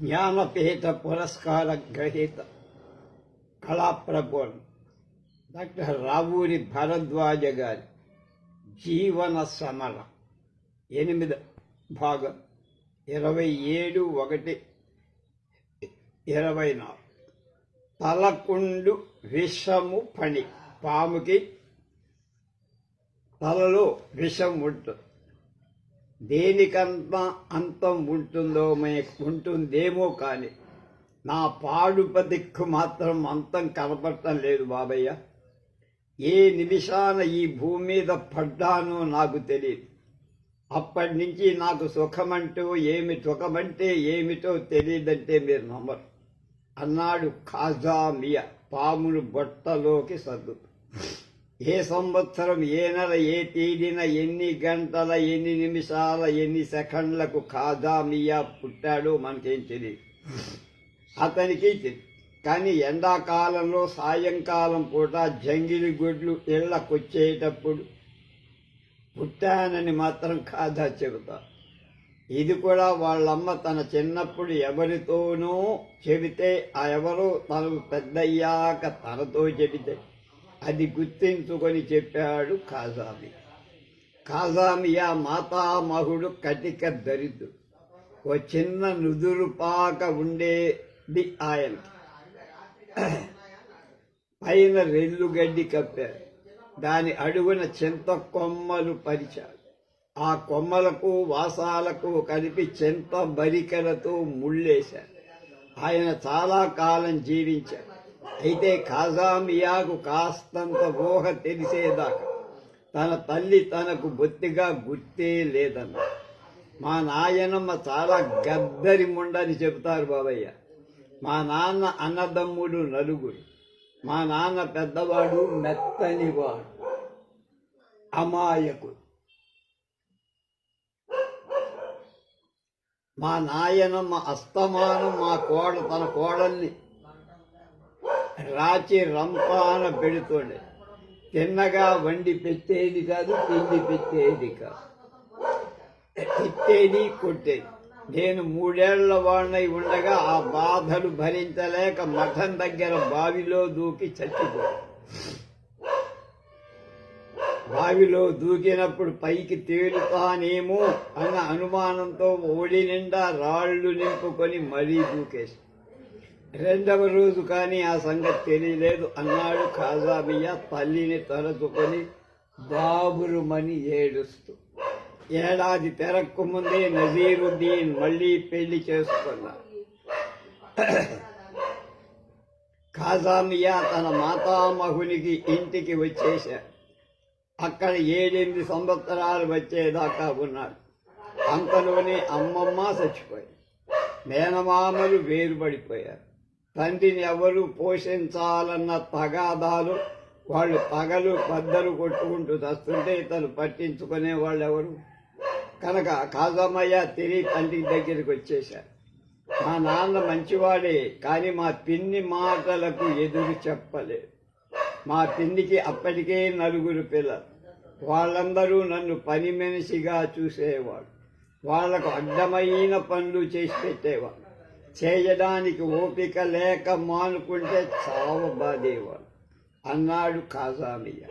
జ్ఞానపీఠ పురస్కార గ్రహీత కళాప్రభున్ డాక్టర్ రావూరి భరద్వాజ గారి జీవన సమర ఎనిమిది భాగం ఇరవై ఏడు ఒకటి ఇరవై నాలుగు తలకుండు విషము పని పాముకి తలలో విషం ఉంటుంది దేనికంతా అంతం ఉంటుందో మే ఉంటుందేమో కానీ నా పాడుప దిక్కు మాత్రం అంతం కనపడటం లేదు బాబయ్య. ఏ నిమిషాన ఈ భూమి మీద పడ్డానో నాకు తెలియదు. అప్పటి నుంచి నాకు సుఖమంటూ ఏమి సుఖమంటే ఏమిటో తెలియదంటే మీరు నమ్మరు. అన్నాడు ఖాజామియా పామును బొట్టలోకి సర్దు ఏ సంవత్సరం ఏ నెల ఏ తేదీన ఎన్ని గంటల ఎన్ని నిమిషాల ఎన్ని సెకండ్లకు ఖాజా మియా పుట్టాడో మనకేం తెలియదు అతనికి తెలియదు కానీ ఎండాకాలంలో సాయంకాలం పూట జంగిలి గుడ్లు ఇళ్ళకొచ్చేటప్పుడు పుట్టానని మాత్రం కాదా చెబుతా. ఇది కూడా వాళ్ళమ్మ తన చిన్నప్పుడు ఎవరితోనూ చెబితే ఆ ఎవరో తనకు పెద్దయ్యాక తనతో చెబితే అది గుర్తించుకొని చెప్పాడు కాజామి. కాజామియా మాతామహుడు కటిక దరిద్రుడు ఓ చిన్న నుదురుపాక ఉండేది ఆయనకి. పైన రెల్లు గడ్డి కప్పారు. దాని అడుగున చింత కొమ్మలు పరిచారు. ఆ కొమ్మలకు వాసాలకు కలిపి చింత బరికలతో ముళ్ళేశారు. ఆయన చాలా కాలం జీవించారు అయితే కాజామియాకు కాస్తంత ఊహ తెలిసేదాకా తన తల్లి తనకు బొత్తిగా గుర్తే లేదన్న. మా నాయనమ్మ చాలా గద్దరి ముండని చెబుతారు బాబయ్య. మా నాన్న అన్నదమ్ముడు నలుగురు. మా నాన్న పెద్దవాడు మెత్తనివాడు. అమాయకుడు. మా నాయనమ్మ అస్తమానం మా కోడ తన కోడల్ని రాచి రంపాన పెడుతుండే తిన్నగా వండి పెట్టేది కాదు తిండి పెట్టేది కాదు. తిట్టేది కొట్టేది. నేను మూడేళ్ళ వాడినై ఉండగా ఆ బాధలు భరించలేక మఠం దగ్గర బావిలో దూకి చచ్చిపోయాను. బావిలో దూకినప్పుడు పైకి తేలుతానేమో అన్న అనుమానంతో ఓడి నిండా రాళ్ళు నింపుకొని మరీ దూకేసి రెండవ రోజు కానీ ఆ సంగతి తెలియలేదు. అన్నాడు ఖాజాబియా తల్లిని తలచుకొని బాబురుమని ఏడుస్తూ ఏడాది తెరక్కు ముందే నజీరుద్దీన్ మళ్ళీ పెళ్ళి చేసుకున్నాడు ఖాజామియా తన మాతామహునికి ఇంటికి వచ్చేశాడు అక్కడ ఏడెనిమిది సంవత్సరాలు వచ్చేదాకా ఉన్నాడు. అంతలోనే అమ్మమ్మ చచ్చిపోయింది. మేనమామలు వేరుపడిపోయారు. తండ్రిని ఎవరు పోషించాలన్న తగాదాలు వాళ్ళు పగలు బద్దలు కొట్టుకుంటూ వస్తుంటే ఇతను పట్టించుకునే వాళ్ళు ఎవరు? కనుక కాజమయ్య తిరిగి తండ్రి దగ్గరికి వచ్చేశారు. మా నాన్న మంచివాడే కానీ మా పిన్ని మాటలకు ఎదురు చెప్పలేదు. మా పిన్నికి అప్పటికే నలుగురు పిల్లలు. వాళ్ళందరూ నన్ను పని మనిషిగా చూసేవాడు వాళ్ళకు అడ్డమైన పనులు చేసి పెట్టేవాడు చేయడానికి ఓపిక లేక మానుకుంటే చావ బాధేవాడు అన్నాడు కాజామియ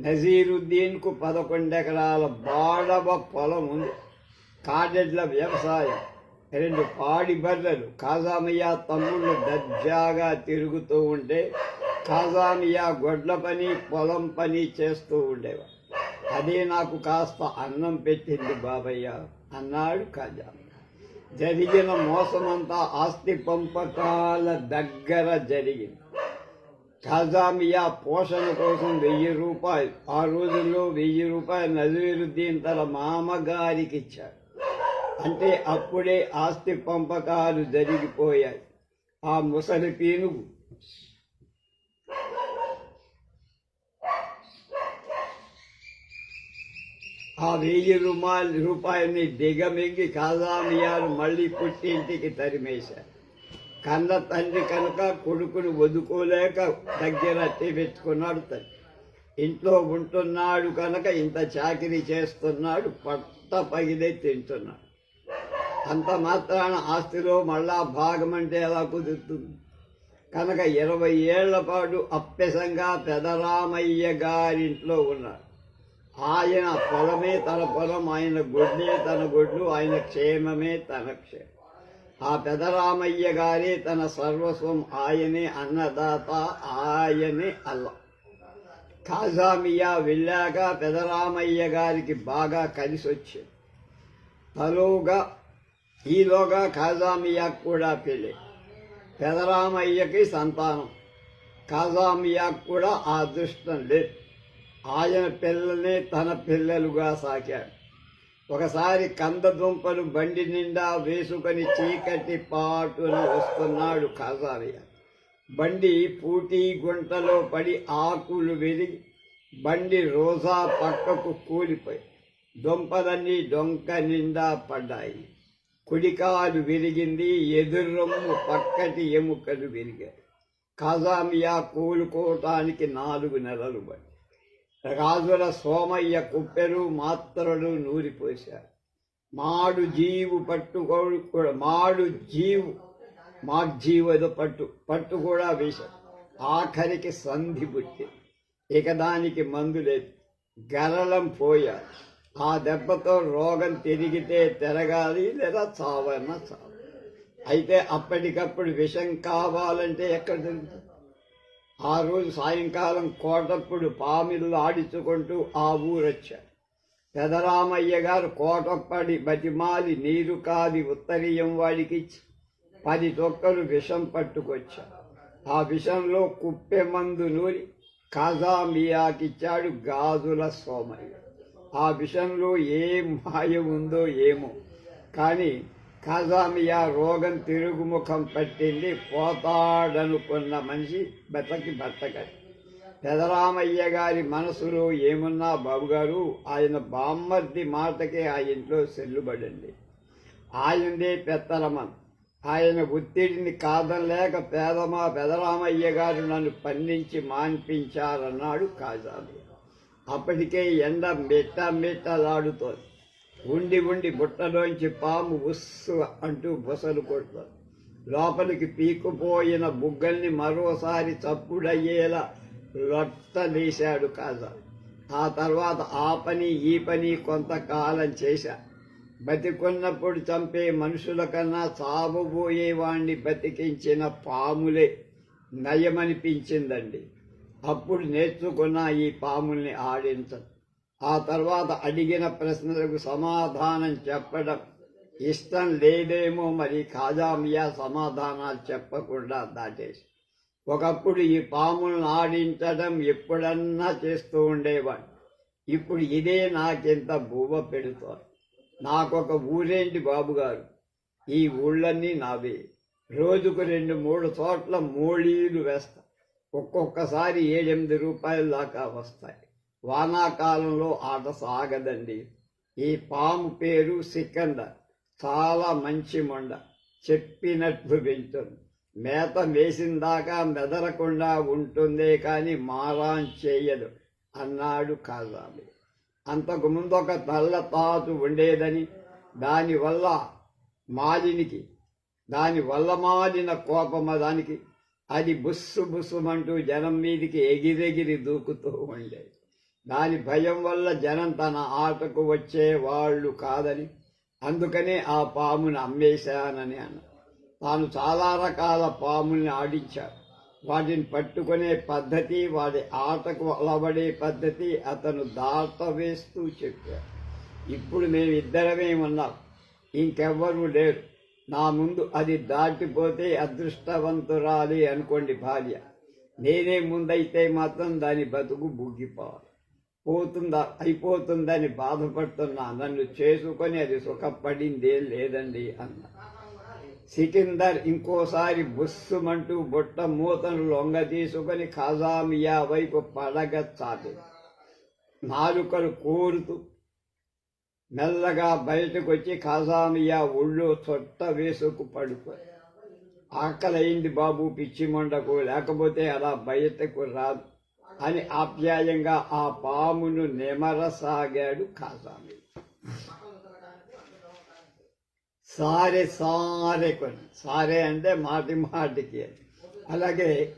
నజీరుద్దీన్కు పదకొండెకరాల బాడవ పొలం ఉంది. కాడెడ్ల వ్యవసాయం. రెండు పాడి బర్రెలు కాజామియా తమ్ముళ్ళు దర్జాగా తిరుగుతూ ఉంటే కాజామియా గొడ్ల పని పొలం పని చేస్తూ ఉండేవాడు. అదే నాకు కాస్త అన్నం పెట్టింది బాబయ్య అన్నాడు కాజామియా జరిగిన మోసమంతా ఆస్తి పంపకాల దగ్గర జరిగింది. ఖజామియా పోషణ కోసం వెయ్యి రూపాయలు ఆ రోజుల్లో వెయ్యి రూపాయలు నజీరుద్దీన్ తన మామగారికి ఇచ్చారు అంటే అప్పుడే ఆస్తి పంపకాలు జరిగిపోయాయి. ఆ ముసలి పీనుగు ఆ వెయ్యి రుమాల్ రూపాయల్ని దిగమింగి కాదామియారు మళ్ళీ పుట్టి ఇంటికి తరిమేశారు. కన్న తండ్రి కనుక కొడుకును వదుకోలేక దగ్గర పెట్టుకున్నాడు తండ్రి ఇంట్లో ఉంటున్నాడు కనుక ఇంత చాకరీ చేస్తున్నాడు పట్ట పగిలే తింటున్నాడు. అంత మాత్రాన ఆస్తిలో మళ్ళా భాగం అంటే ఎలా కుదురుతుంది? కనుక ఇరవై ఏళ్ళ పాటు అప్పెసంగా పెదరామయ్య గారింట్లో ఉన్నాడు ఆయన పొలమే తన పొలం ఆయన గొడ్లే తన గొడ్లు ఆయన క్షేమమే తన క్షేమం. ఆ పెదరామయ్య గారి తన సర్వస్వం ఆయనే అన్నదాత ఆయనే అల్ల. ఖాజామియా వెళ్ళాక పెదరామయ్య గారికి బాగా కలిసి వచ్చింది తలోగా ఈలోగా ఖాజామియాకు కూడా పెళ్ళి. పెదరామయ్యకి సంతానం. ఖాజామియాకు కూడా ఆ అదృష్టం లేదు. ఆయన పిల్లల్ని తన పిల్లలుగా సాకాడు ఒకసారి కందదుంపలు బండి నిండా వేసుకొని చీకటి పాటున వస్తున్నాడు ఖాజామియా బండి పూటీ గుంటలో పడి ఆకులు విరిగి బండి రోజా పక్కకు కూలిపోయి దొంపలన్నీ డొంక నిండా పడ్డాయి. కుడికాలు విరిగింది ఎదురొమ్ము పక్కటి ఎముకలు విరిగాయి. కాజామియా కూలుకోవటానికి నాలుగు నెలలు పడి రాజుల సోమయ్య కుప్పెలు మాత్రలు నూరిపోశారు. మాడు జీవు పట్టుకోడు కూడా మాడు జీవు మాగ్జీవద పట్టు పట్టు కూడా వేశారు. ఆఖరికి సంధి పుట్టి ఇక దానికి మందు లేదు. గరళం పోయారు. ఆ దెబ్బతో రోగం తిరిగితే తిరగాలి లేదా చావన్నా చావు అయితే అప్పటికప్పుడు విషం కావాలంటే ఎక్కడ దొరుకుతుంది ఆ రోజు సాయంకాలం కోటప్పుడు పామిళ్ళు ఆడించుకుంటూ ఆ ఊరొచ్చారు. పెదరామయ్య గారు కోటప్పడి బతిమాలి నీరు కాది ఉత్తరీయం వాడికిచ్చి పది తొక్కలు విషం పట్టుకొచ్చారు. ఆ విషంలో కుప్పె మందు నూరి కాజామియాకిచ్చాడు గాజుల సోమయ్య. ఆ విషంలో ఏం మాయ ఉందో ఏమో. కానీ కాజామియా రోగం తిరుగుముఖం పట్టింది పోతాడనుకున్న మనిషి బతకి బతకడు. పెదరామయ్య గారి మనసులో ఏమున్నా బాబుగారు ఆయన బామ్మర్ది మాటకే ఆ ఇంట్లో సెల్లుబడండి ఆయనదే పెత్తరమన్ ఆయన ఒత్తిడిని కాదనలేక పేదమా పెదరామయ్య గారు నన్ను పండించి మాన్పించారన్నాడు కాజామి అప్పటికే ఎండ మెట్ట మెట్టలాడుతోంది ఉండి ఉండి బుట్టలోంచి పాము ఉస్సు అంటూ బుసలు కొడుతుంది లోపలికి పీకుపోయిన బుగ్గల్ని మరోసారి చప్పుడయ్యేలా లొట్టలేశాడు కాజా. ఆ తర్వాత ఆ పని ఈ పని కొంతకాలం చేశా. బతికున్నప్పుడు చంపే మనుషుల కన్నా చావబోయేవాణ్ణి బతికించిన పాములే నయమనిపించిందండి. అప్పుడు నేర్చుకున్న ఈ పాముల్ని ఆడించడం ఆ తర్వాత అడిగిన ప్రశ్నలకు సమాధానం చెప్పడం ఇష్టం లేదేమో మరి ఖాజామియా సమాధానాలు చెప్పకుండా దాటేసి. ఒకప్పుడు ఈ పాములను ఆడించడం ఎప్పుడన్నా చేస్తూ ఉండేవాడు. ఇప్పుడు ఇదే నాకెంత బువ్వ పెడుతోంది. నాకొక ఊరేంటి బాబుగారు? ఈ ఊళ్ళన్నీ నావే. రోజుకు రెండు మూడు చోట్ల మోళీలు వేస్తా. ఒక్కొక్కసారి ఏడెనిమిది రూపాయల దాకా వస్తాయి. వానాకాలంలో ఆట సాగదండి. ఈ పాము పేరు సికంద. చాలా మంచి మొండ. చెప్పినట్లు వింటుంది. మేత వేసిందాకా మెదరకుండా ఉంటుందే కానీ మారాన్ చేయదు అన్నాడు కాజామి అంతకు ముందు ఒక తల్ల తాతు ఉండేదని దానివల్ల మాలినికి దాని వల్ల మాలిన కోపమ దానికి అది బుస్సు బుస్సుమంటూ జనం మీదికి ఎగిరెగిరి దూకుతూ ఉండేది. దాని భయం వల్ల జనం తన ఆటకు వచ్చే వాళ్ళు కాదని అందుకనే ఆ పామును అమ్మేశానని అన్న. తాను చాలా రకాల పాముల్ని ఆడించాడు. వాటిని పట్టుకునే పద్ధతి వాడి ఆటకు అలవడే పద్ధతి అతను దాటవేస్తూ చెప్పాడు. ఇప్పుడు మేము ఇద్దరమే ఉన్నాం. ఇంకెవ్వరూ లేరు. నా ముందు అది దాటిపోతే అదృష్టవంతురాలి అనుకోండి భార్య. నేనే ముందైతే మాత్రం దాని బతుకు బుగ్గిపోవాలి. పోతుందా అయిపోతుందని బాధపడుతున్నా. నన్ను చేసుకొని అది సుఖపడిందే లేదండి అన్న. సికిందర్ ఇంకోసారి బుస్సుమంటూ బుట్ట మూతను లొంగ తీసుకొని ఖజామియా వైపు పడగ చాటి నాలుకలు కోరుతూ మెల్లగా బయటకు వచ్చి ఖాజామియా ఒళ్ళో చొట్ట వేసుకు పడుకో. ఆకలైంది బాబు పిచ్చి మొండకు లేకపోతే అలా బయటకు రాదు. అని ఆప్యాయంగా ఆ పామును నెమరసాగాడు కాసామి సారె సారె కొని. సారె అంటే మాటి మాటికి. అలాగే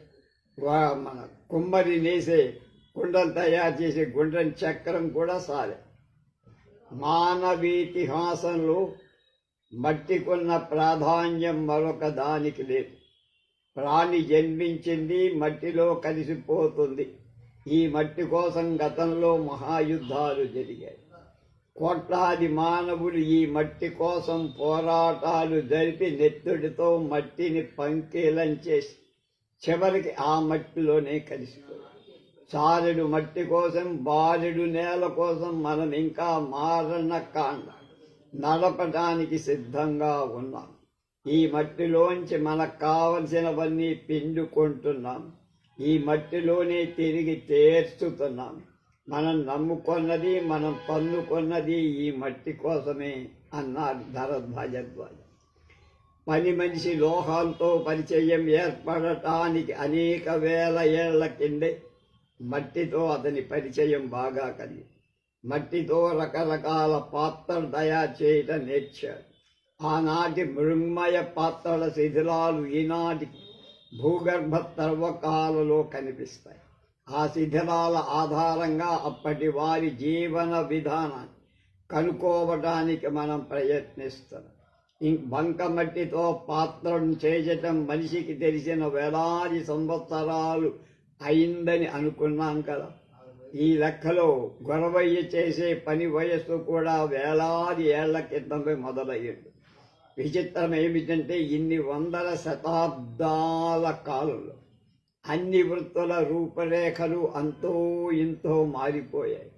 వా- మన కుమ్మరి నేసే కుండలు తయారు చేసే గుండ్రని చక్రం కూడా సారే. మానవీతిహాసంలో మట్టికున్న ప్రాధాన్యం మరొక దానికి లేదు. ప్రాణి జన్మించింది మట్టిలో కలిసిపోతుంది. ఈ మట్టి కోసం గతంలో మహాయుద్ధాలు జరిగాయి. కోట్లాది మానవులు ఈ మట్టి కోసం పోరాటాలు జరిపి నెత్తుడితో మట్టిని పంకేలం చేసి చివరికి ఆ మట్టిలోనే కలిసిపోయారు చారెడు మట్టి కోసం బారెడు నేల కోసం మనం ఇంకా మారణ కాండ నడపడానికి సిద్ధంగా ఉన్నాం. ఈ మట్టిలోంచి మనకు కావలసినవన్నీ పిండుకుంటున్నాం. ఈ మట్టిలోనే తిరిగి తీర్చుతున్నాం మనం నమ్ముకున్నది మనం పన్నుకున్నది ఈ మట్టి కోసమే అన్నారు భరద్వాజద్వాజ పని మనిషి లోహాలతో పరిచయం ఏర్పడటానికి అనేక వేల ఏళ్ళ కిందే మట్టితో అతని పరిచయం బాగా కలిగి మట్టితో రకరకాల పాత్రలు తయారు చేయటం నేర్చాడు. ఆనాటి మృంమయ పాత్రల శిథిలాలు ఈనాటికి భూగర్భ తర్వకాలలో కనిపిస్తాయి ఆ శిథిలాల ఆధారంగా అప్పటి వారి జీవన విధానాన్ని కనుక్కోవడానికి మనం ప్రయత్నిస్తున్నాం ఇం- బంకమట్టితో పాత్రను చేయటం మనిషికి తెలిసిన వేలాది సంవత్సరాలు అయిందని అనుకున్నాం కదా. ఈ లెక్కలో గొడవయ్య చేసే పని వయస్సు కూడా వేలాది ఏళ్ళ క్రితమే మొదలయ్యింది. విచిత్రం ఏమిటంటే ఇన్ని వందల శతాబ్దాల కాలంలో అన్ని వృత్తుల రూపరేఖలు అంతో ఇంతో మారిపోయాయి.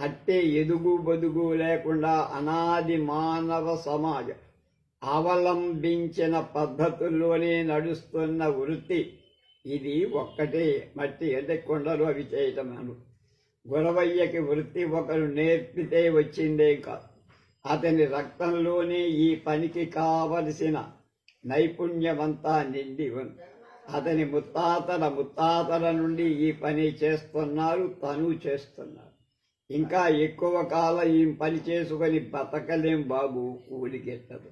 అట్టే ఎదుగు బదుగు లేకుండా అనాది మానవ సమాజం అవలంబించిన పద్ధతుల్లోనే నడుస్తున్న వృత్తి. ఇది ఒక్కటే మట్టి అంటే కొండలు అవి చేయటం అను గురవయ్యకి వృత్తి ఒకరు నేర్పితే వచ్చిందే కాదు. అతని రక్తంలోనే ఈ పనికి కావలసిన నైపుణ్యమంతా నిండి ఉంది అతని ముత్తాతల ముత్తాతల నుండి ఈ పని చేస్తున్నారు తను చేస్తున్నారు. ఇంకా ఎక్కువ కాలం ఈ పని చేసుకొని బతకలేం బాబు కూలికెట్టదు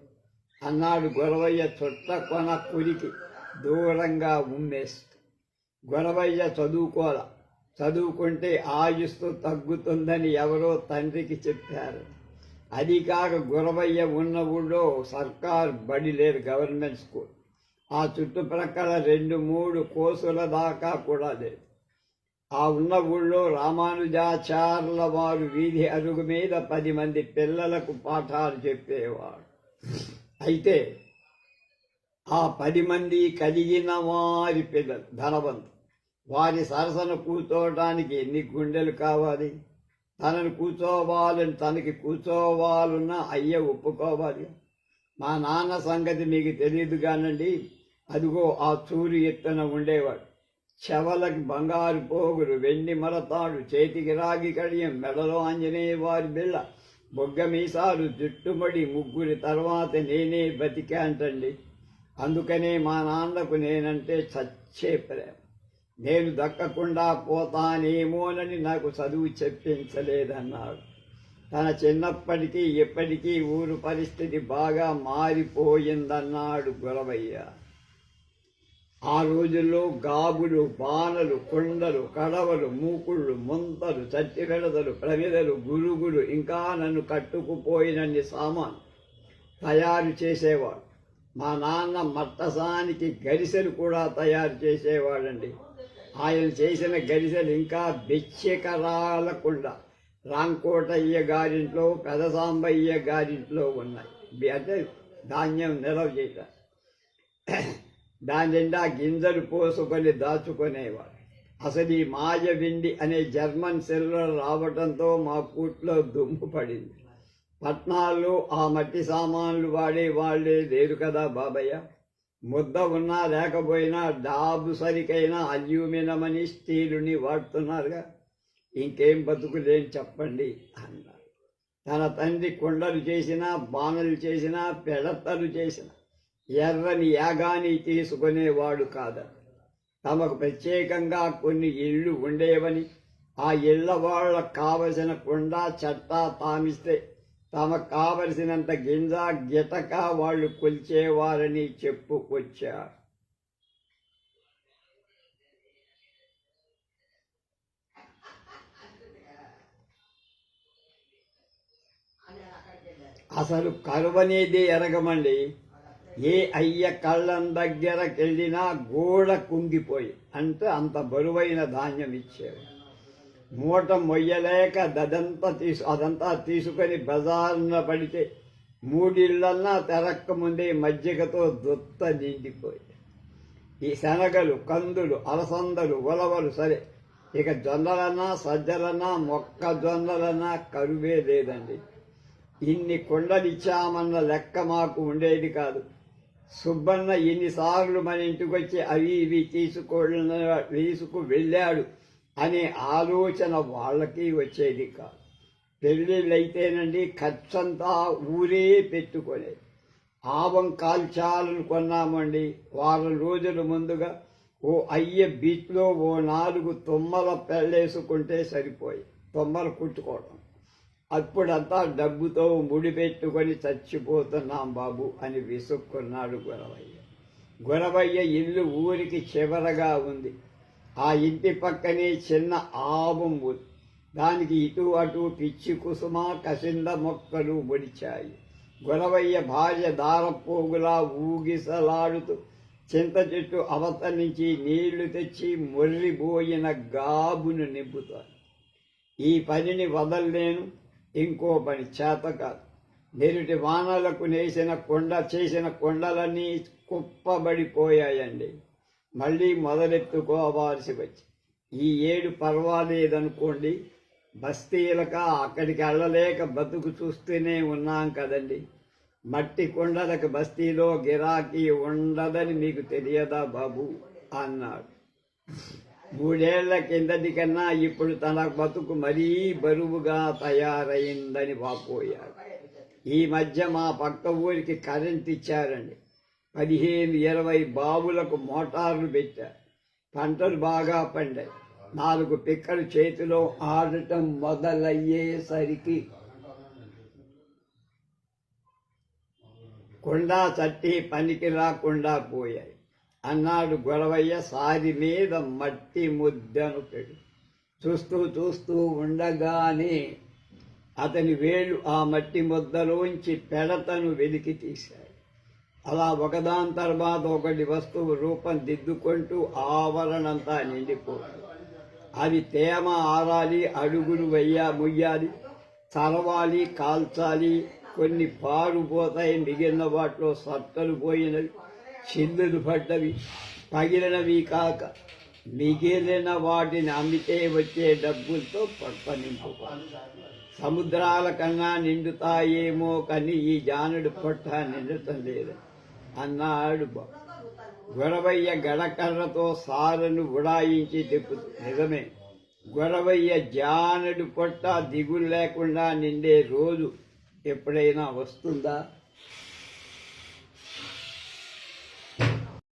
అన్నాడు గొరవయ్య చుట్ట కొన కులికి దూరంగా ఉమ్మేస్తూ. గొరవయ్య చదువుకోల. చదువుకుంటే ఆయుస్సు తగ్గుతుందని ఎవరో తండ్రికి చెప్పారు. అది కాక గురవయ్య ఉన్న ఊళ్ళో సర్కార్ బడి లేదు గవర్నమెంట్ స్కూల్. ఆ చుట్టుప్రక్కల రెండు మూడు కోసుల దాకా కూడా లేదు. ఆ ఉన్న ఊళ్ళో రామానుజాచార్ల వారు వీధి అరుగు మీద పది మంది పిల్లలకు పాఠాలు చెప్పేవారు. అయితే ఆ పది మంది కలిగిన వారి పిల్లలు ధనవంతు వారి సరసన కూర్చోవడానికి ఎన్ని గుండెలు కావాలి? తనను కూర్చోవాలని తనకి కూర్చోవాలన్న అయ్య ఒప్పుకోవాలి. మా నాన్న సంగతి మీకు తెలియదు కానండి అదిగో ఆ చూరు ఎత్తున ఉండేవాడు. చెవలకి బంగారు పోగులు వెండి మరతాడు చేతికి రాగి కడియం మెడలో ఆంజనేయ వారి బిళ్ళ బొగ్గ మీసాలు జుట్టుమడి ముగ్గురి తర్వాత నేనే బతికాంటండి అందుకనే మా నాన్నకు నేనంటే చచ్చే ప్రేమ. నేను దక్కకుండా పోతానేమోనని నాకు చదువు చెప్పించలేదన్నాడు. తన చిన్నప్పటికీ ఎప్పటికీ ఊరు పరిస్థితి బాగా మారిపోయిందన్నాడు గురవయ్య. ఆ రోజుల్లో గాబులు బాణలు కొండలు కడవలు మూకుళ్ళు ముంతలు చట్టివెడదలు ప్రమిదలు గురుగులు ఇంకా నన్ను కట్టుకుపోయినన్ని సామాను తయారు చేసేవాడు. మా నాన్న మట్టసానికి గరిసెలు కూడా తయారు చేసేవాడండి. ఆయన చేసిన గరిసెలు ఇంకా బెచ్చెకరాలకుండా రాంకోటయ్య గారింట్లో పెదసాంబయ్య గారింట్లో ఉన్నాయి. అంటే ధాన్యం నిలవ చేయటం దాని నిండా గింజలు పోసుకొని దాచుకునేవాడు అసలు ఈ మాయ విండి అనే జర్మన్ సెల్లులు రావడంతో మా కూట్లో దుమ్ము పడింది. పట్నాల్లో ఆ మట్టి సామాన్లు వాడే వాళ్ళే లేరు కదా బాబయ్య. ముద్ద ఉన్నా లేకపోయినా డాబు సరికైనా అల్యూమినమని స్టీలుని వాడుతున్నారుగా. ఇంకేం బతుకులేని చెప్పండి అన్నారు. తన తండ్రి కుండలు చేసినా బాణలు చేసినా పెడతలు చేసినా ఎర్రని యాగాని తీసుకునేవాడు కాదు తమకు ప్రత్యేకంగా కొన్ని ఇళ్ళు ఉండేవని ఆ ఇళ్ళ వాళ్ళకు కావలసిన కుండ చట్టా తామిస్తే తమకు కావలసినంత గింజ గిటక వాళ్ళు కొలిచేవారని చెప్పుకొచ్చారు అసలు కరువనేది ఎరగమండి. ఏ అయ్య కళ్ళం దగ్గరకెళ్ళినా గోడ కుంగిపోయి అంటే అంత బరువైన ధాన్యం ఇచ్చేవి మూట మొయ్యలేక దదంతా తీసు అదంతా తీసుకొని బజారున పడితే మూడిళ్ళన్నా తెరక్క ముందే మజ్జిగతో దొత్త నిండిపోయి. ఈ శనగలు కందులు అలసందలు ఉలవలు సరే. ఇక జొన్నలన్నా సజ్జలన్నా మొక్కజొన్నలన్నా కరువే లేదండి. ఇన్ని కొండలిచ్చామన్న లెక్క మాకు ఉండేది కాదు. సుబ్బన్న ఎన్నిసార్లు మన ఇంటికి వచ్చి అవి ఇవి తీసుకో తీసుకు వెళ్ళాడు. అనే ఆలోచన వాళ్ళకి వచ్చేది కాదు. పెళ్ళిళ్ళైతేనండి ఖర్చంతా ఊరే పెట్టుకోలేదు ఆవం కాల్చాలను కొన్నామండి. వారం రోజుల ముందుగా ఓ అయ్య బీచ్లో ఓ నాలుగు తొమ్మల పెళ్ళేసుకుంటే సరిపోయి తొమ్మలు కుట్టుకోవడం. అప్పుడంతా డబ్బుతో ముడిపెట్టుకొని చచ్చిపోతున్నాం బాబు అని విసుక్కున్నాడు గురవయ్య. గురవయ్య ఇల్లు ఊరికి చివరగా ఉంది. ఆ ఇంటి పక్కనే చిన్న ఆవం దానికి ఇటు అటు పిచ్చి కుసుమ కసింద మొక్కలు ముడిచాయి. గురవయ్య భార్య దారపోగులా ఊగిసలాడుతూ చింత చెట్టు అవత నుంచి నీళ్ళు తెచ్చి మొర్రిపోయిన గాబును నింపుతాను. ఈ పనిని వదల్లేను ఇంకో పని చేత కాదు. నిరుటి వానలకు నేసిన కొండ చేసిన కొండలన్నీ కుప్పబడిపోయాయండి. మళ్ళీ మొదలెత్తుకోవాల్సి వచ్చి ఈ ఏడు పర్వాలేదనుకోండి బస్తీలక అక్కడికి వెళ్ళలేక బతుకు చూస్తూనే ఉన్నాం కదండి. మట్టి కొండలకు బస్తీలో గిరాకీ ఉండదని మీకు తెలియదా బాబు? అన్నాడు. మూడేళ్ళ కిందటి కన్నా ఇప్పుడు తన బతుకు మరీ బరువుగా తయారైందని వాపోయాడు. ఈ మధ్య మా పక్క ఊరికి కరెంట్ ఇచ్చారండి. పదిహేను ఇరవై బావులకు మోటార్లు పెట్టారు పంటలు బాగా పండాయి. నాలుగు పిక్కలు చేతిలో ఆడటం మొదలయ్యేసరికి కొండా చట్టి పనికి రాకుండా పోయాయి. అన్నాడు గొడవయ్య సారి మీద మట్టి ముద్దను పెడు. చూస్తూ చూస్తూ ఉండగానే అతని వేళ్ళు ఆ మట్టి ముద్దలోంచి పెడతను వెలికి తీశాడు. అలా ఒకదాని తర్వాత ఒకటి వస్తువు రూపం దిద్దుకుంటూ ఆవరణంతా నిండిపోతుంది అది తేమ ఆరాలి అడుగులు వెయ్యా ముయ్యాలి చరవాలి కాల్చాలి. కొన్ని పారుపోతాయి మిగిలిన వాటిలో సత్తలు పోయినవి చిల్లులు పడ్డవి పగిలినవి కాక మిగిలిన వాటిని అమ్మితే వచ్చే డబ్బులతో పట్టనింపు సముద్రాల కన్నా నిండుతాయేమో కానీ ఈ జానుడు పొట్ట నిండటం లేదు అన్నాడు గొడవయ్య గడకర్రతో సారను ఉడాయించి తిప్పుతూ నిజమే. గొడవయ్య జానుడు పొట్ట దిగులు లేకుండా నిండే రోజు ఎప్పుడైనా వస్తుందా?